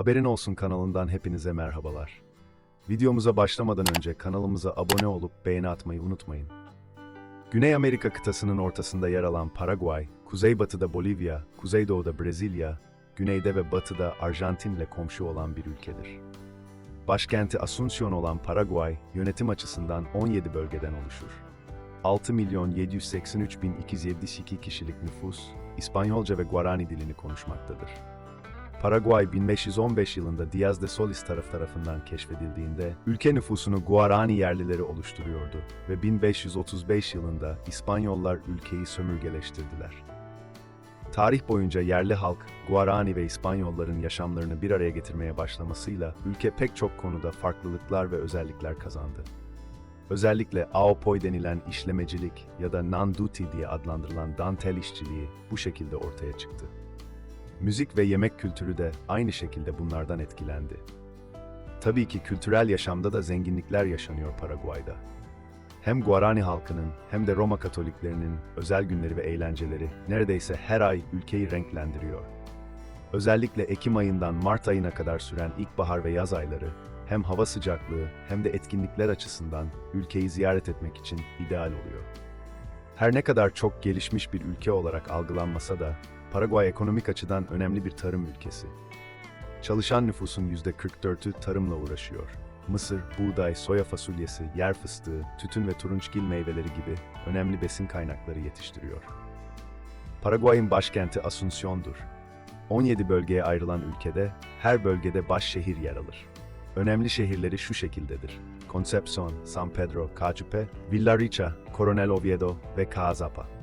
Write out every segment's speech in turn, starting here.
Haberin Olsun kanalından hepinize merhabalar. Videomuza başlamadan önce kanalımıza abone olup beğeni atmayı unutmayın. Güney Amerika kıtasının ortasında yer alan Paraguay, kuzeybatıda Bolivya, kuzeydoğuda Brezilya, güneyde ve batıda Arjantin ile komşu olan bir ülkedir. Başkenti Asunción olan Paraguay, yönetim açısından 17 bölgeden oluşur. 6 milyon 783 bin 272 kişilik nüfus, İspanyolca ve Guarani dilini konuşmaktadır. Paraguay 1515 yılında Diaz de Solis taraf tarafından keşfedildiğinde ülke nüfusunu Guarani yerlileri oluşturuyordu ve 1535 yılında İspanyollar ülkeyi sömürgeleştirdiler. Tarih boyunca yerli halk, Guarani ve İspanyolların yaşamlarını bir araya getirmeye başlamasıyla ülke pek çok konuda farklılıklar ve özellikler kazandı. Özellikle Aopoy denilen işlemecilik ya da Nanduti diye adlandırılan dantel işçiliği bu şekilde ortaya çıktı. Müzik ve yemek kültürü de aynı şekilde bunlardan etkilendi. Tabii ki kültürel yaşamda da zenginlikler yaşanıyor Paraguay'da. Hem Guarani halkının hem de Roma Katoliklerinin özel günleri ve eğlenceleri neredeyse her ay ülkeyi renklendiriyor. Özellikle Ekim ayından Mart ayına kadar süren ilkbahar ve yaz ayları hem hava sıcaklığı hem de etkinlikler açısından ülkeyi ziyaret etmek için ideal oluyor. Her ne kadar çok gelişmiş bir ülke olarak algılanmasa da Paraguay ekonomik açıdan önemli bir tarım ülkesi. Çalışan nüfusun %44'ü tarımla uğraşıyor. Mısır, buğday, soya fasulyesi, yer fıstığı, tütün ve turunçgil meyveleri gibi önemli besin kaynakları yetiştiriyor. Paraguay'ın başkenti Asunción'dur. 17 bölgeye ayrılan ülkede her bölgede baş şehir yer alır. Önemli şehirleri şu şekildedir. Concepción, San Pedro, Cachupe, Villarrica, Coronel Oviedo ve Caazapa.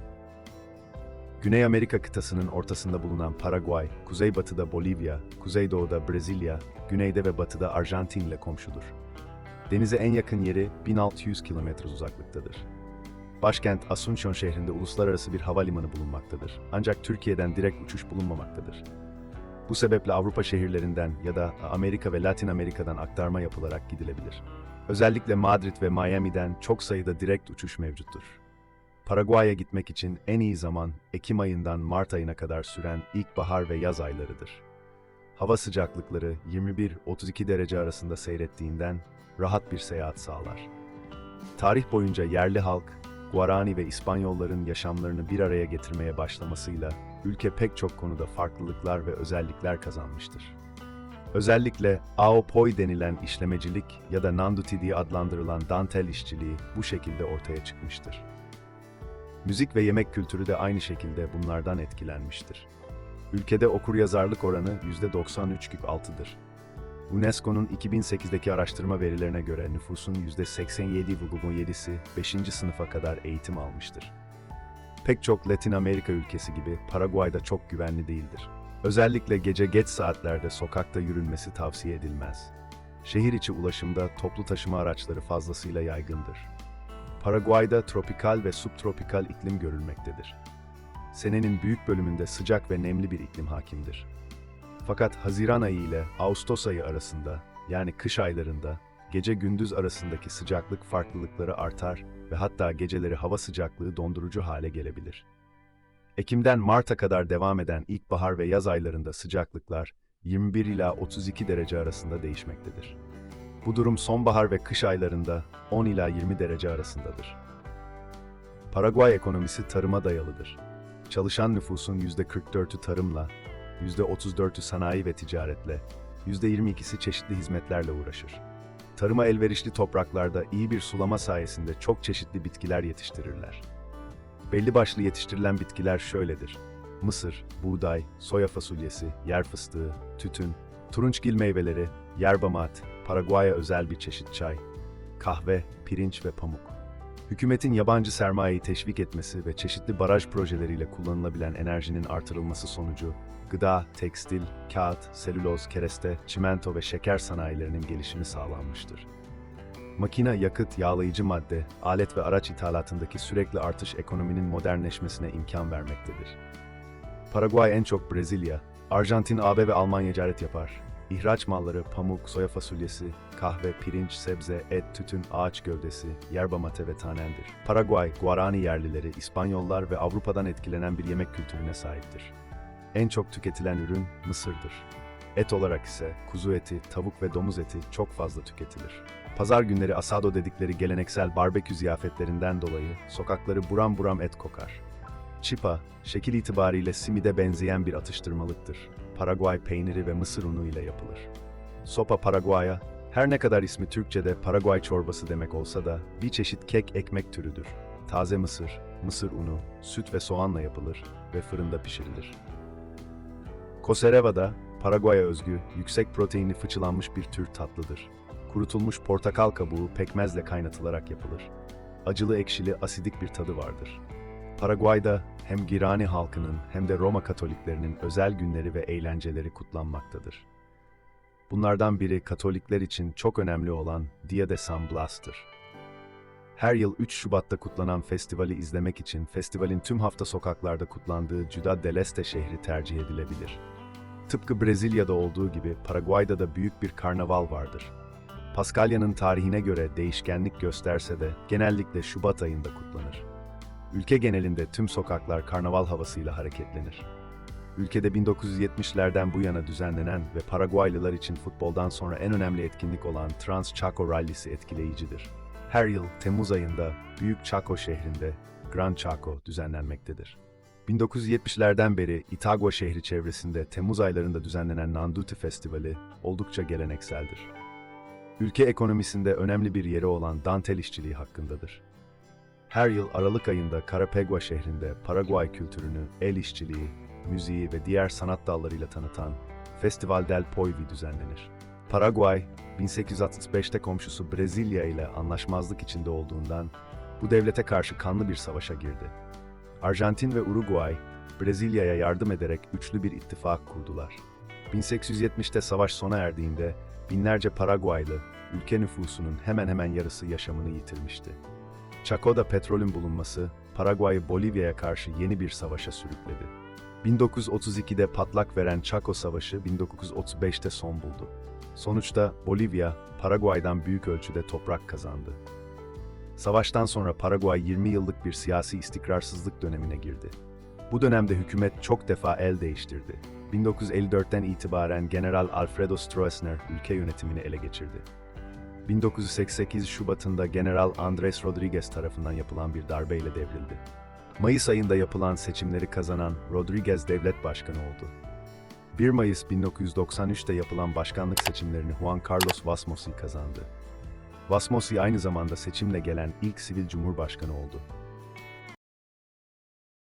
Güney Amerika kıtasının ortasında bulunan Paraguay, kuzeybatıda Bolivya, kuzeydoğuda Brezilya, güneyde ve batıda Arjantin ile komşudur. Denize en yakın yeri 1600 kilometre uzaklıktadır. Başkent Asunción şehrinde uluslararası bir havalimanı bulunmaktadır. Ancak Türkiye'den direkt uçuş bulunmamaktadır. Bu sebeple Avrupa şehirlerinden ya da Amerika ve Latin Amerika'dan aktarma yapılarak gidilebilir. Özellikle Madrid ve Miami'den çok sayıda direkt uçuş mevcuttur. Paraguay'a gitmek için en iyi zaman Ekim ayından Mart ayına kadar süren ilkbahar ve yaz aylarıdır. Hava sıcaklıkları 21-32 derece arasında seyrettiğinden rahat bir seyahat sağlar. Tarih boyunca yerli halk, Guarani ve İspanyolların yaşamlarını bir araya getirmeye başlamasıyla ülke pek çok konuda farklılıklar ve özellikler kazanmıştır. Özellikle Aopoy denilen işlemecilik ya da Nanduti diye adlandırılan dantel işçiliği bu şekilde ortaya çıkmıştır. Müzik ve yemek kültürü de aynı şekilde bunlardan etkilenmiştir. Ülkede okuryazarlık oranı %93,6'dır. UNESCO'nun 2008'deki araştırma verilerine göre nüfusun %87,7'si 5. sınıfa kadar eğitim almıştır. Pek çok Latin Amerika ülkesi gibi Paraguay'da çok güvenli değildir. Özellikle gece geç saatlerde sokakta yürünmesi tavsiye edilmez. Şehir içi ulaşımda toplu taşıma araçları fazlasıyla yaygındır. Paraguay'da tropikal ve subtropikal iklim görülmektedir. Senenin büyük bölümünde sıcak ve nemli bir iklim hakimdir. Fakat Haziran ayı ile Ağustos ayı arasında, yani kış aylarında, gece gündüz arasındaki sıcaklık farklılıkları artar ve hatta geceleri hava sıcaklığı dondurucu hale gelebilir. Ekim'den Mart'a kadar devam eden ilkbahar ve yaz aylarında sıcaklıklar 21 ila 32 derece arasında değişmektedir. Bu durum sonbahar ve kış aylarında 10 ila 20 derece arasındadır. Paraguay ekonomisi tarıma dayalıdır. Çalışan nüfusun %44'ü tarımla, %34'ü sanayi ve ticaretle, %22'si çeşitli hizmetlerle uğraşır. Tarıma elverişli topraklarda iyi bir sulama sayesinde çok çeşitli bitkiler yetiştirirler. Belli başlı yetiştirilen bitkiler şöyledir. Mısır, buğday, soya fasulyesi, yer fıstığı, tütün, turunçgil meyveleri, yerba mat, Paraguay'a özel bir çeşit çay, kahve, pirinç ve pamuk. Hükümetin yabancı sermayeyi teşvik etmesi ve çeşitli baraj projeleriyle kullanılabilen enerjinin artırılması sonucu gıda, tekstil, kağıt, selüloz, kereste, çimento ve şeker sanayilerinin gelişimi sağlanmıştır. Makine, yakıt, yağlayıcı madde, alet ve araç ithalatındaki sürekli artış ekonominin modernleşmesine imkan vermektedir. Paraguay en çok Brezilya, Arjantin, AB ve Almanya ticaret yapar. İhraç malları pamuk, soya fasulyesi, kahve, pirinç, sebze, et, tütün, ağaç gövdesi, yerba mate ve tanendir. Paraguay, Guarani yerlileri, İspanyollar ve Avrupa'dan etkilenen bir yemek kültürüne sahiptir. En çok tüketilen ürün mısırdır. Et olarak ise kuzu eti, tavuk ve domuz eti çok fazla tüketilir. Pazar günleri asado dedikleri geleneksel barbekü ziyafetlerinden dolayı sokakları buram buram et kokar. Chipa, şekil itibariyle simide benzeyen bir atıştırmalıktır. Paraguay peyniri ve mısır unu ile yapılır. Sopa Paraguaya, her ne kadar ismi Türkçe'de Paraguay çorbası demek olsa da bir çeşit kek ekmek türüdür. Taze mısır, mısır unu, süt ve soğanla yapılır ve fırında pişirilir. Cosereva da Paraguay'a özgü, yüksek proteinli fıçılanmış bir tür tatlıdır. Kurutulmuş portakal kabuğu pekmezle kaynatılarak yapılır. Acılı ekşili asidik bir tadı vardır. Paraguay'da hem Girani halkının hem de Roma Katoliklerinin özel günleri ve eğlenceleri kutlanmaktadır. Bunlardan biri Katolikler için çok önemli olan Dia de San Blas'tır. Her yıl 3 Şubat'ta kutlanan festivali izlemek için festivalin tüm hafta sokaklarda kutlandığı Ciudad del Este şehri tercih edilebilir. Tıpkı Brezilya'da olduğu gibi Paraguay'da da büyük bir karnaval vardır. Paskalya'nın tarihine göre değişkenlik gösterse de genellikle Şubat ayında kutlanır. Ülke genelinde tüm sokaklar karnaval havasıyla hareketlenir. Ülkede 1970'lerden bu yana düzenlenen ve Paraguaylılar için futboldan sonra en önemli etkinlik olan Trans Chaco Rally'si etkileyicidir. Her yıl Temmuz ayında Büyük Chaco şehrinde Gran Chaco düzenlenmektedir. 1970'lerden beri Itagua şehri çevresinde Temmuz aylarında düzenlenen Nanduti Festivali oldukça gelenekseldir. Ülke ekonomisinde önemli bir yeri olan dantel işçiliği hakkındadır. Her yıl Aralık ayında Carapegua şehrinde Paraguay kültürünü, el işçiliği, müziği ve diğer sanat dallarıyla tanıtan Festival del Poivi düzenlenir. Paraguay, 1865'te komşusu Brezilya ile anlaşmazlık içinde olduğundan bu devlete karşı kanlı bir savaşa girdi. Arjantin ve Uruguay, Brezilya'ya yardım ederek üçlü bir ittifak kurdular. 1870'te savaş sona erdiğinde binlerce Paraguaylı, ülke nüfusunun hemen hemen yarısı yaşamını yitirmişti. Chaco'da petrolün bulunması, Paraguay'ı Bolivya'ya karşı yeni bir savaşa sürükledi. 1932'de patlak veren Chaco Savaşı 1935'te son buldu. Sonuçta Bolivya, Paraguay'dan büyük ölçüde toprak kazandı. Savaştan sonra Paraguay 20 yıllık bir siyasi istikrarsızlık dönemine girdi. Bu dönemde hükümet çok defa el değiştirdi. 1954'ten itibaren General Alfredo Stroessner ülke yönetimini ele geçirdi. 1988 Şubat'ında General Andres Rodriguez tarafından yapılan bir darbeyle devrildi. Mayıs ayında yapılan seçimleri kazanan Rodriguez devlet başkanı oldu. 1 Mayıs 1993'te yapılan başkanlık seçimlerini Juan Carlos Vasmosi kazandı. Vasmosi aynı zamanda seçimle gelen ilk sivil cumhurbaşkanı oldu.